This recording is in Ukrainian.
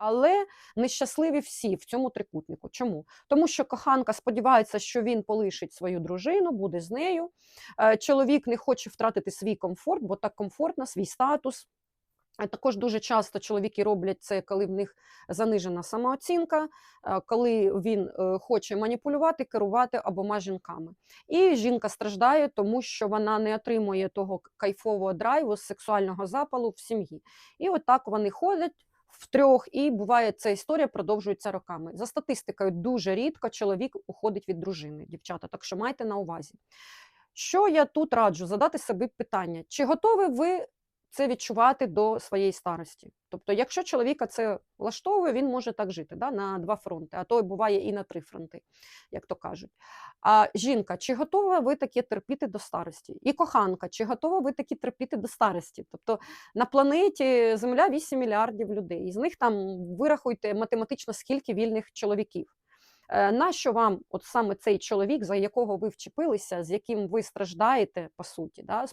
Але нещасливі всі в цьому трикутнику. Чому? Тому що коханка сподівається, що він полишить свою дружину, буде з нею. Е, Чоловік не хоче втратити свій комфорт, бо так комфортно, свій статус. Е, Також дуже часто чоловіки роблять це, коли в них занижена самооцінка, е, коли він хоче маніпулювати, керувати обома жінками. І жінка страждає, тому що вона не отримує того кайфового драйву, сексуального запалу в сім'ї. І отак вони ходять втрьох, і буває, ця історія продовжується роками. За статистикою, дуже рідко чоловік уходить від дружини, дівчата, так що майте на увазі. Що я тут раджу? Задати собі питання, чи готові ви це відчувати до своєї старості? Тобто, якщо чоловіка це влаштовує, він може так жити да, на два фронти, а то буває і на три фронти, як то кажуть. А жінка, чи готова ви таке терпіти до старості? І коханка, чи готова ви таке терпіти до старості? Тобто на планеті Земля 8 мільярдів людей, і з них там вирахуйте математично скільки вільних чоловіків. Е, Нащо вам от саме цей чоловік, за якого ви вчепилися, з яким ви страждаєте, по суті, да,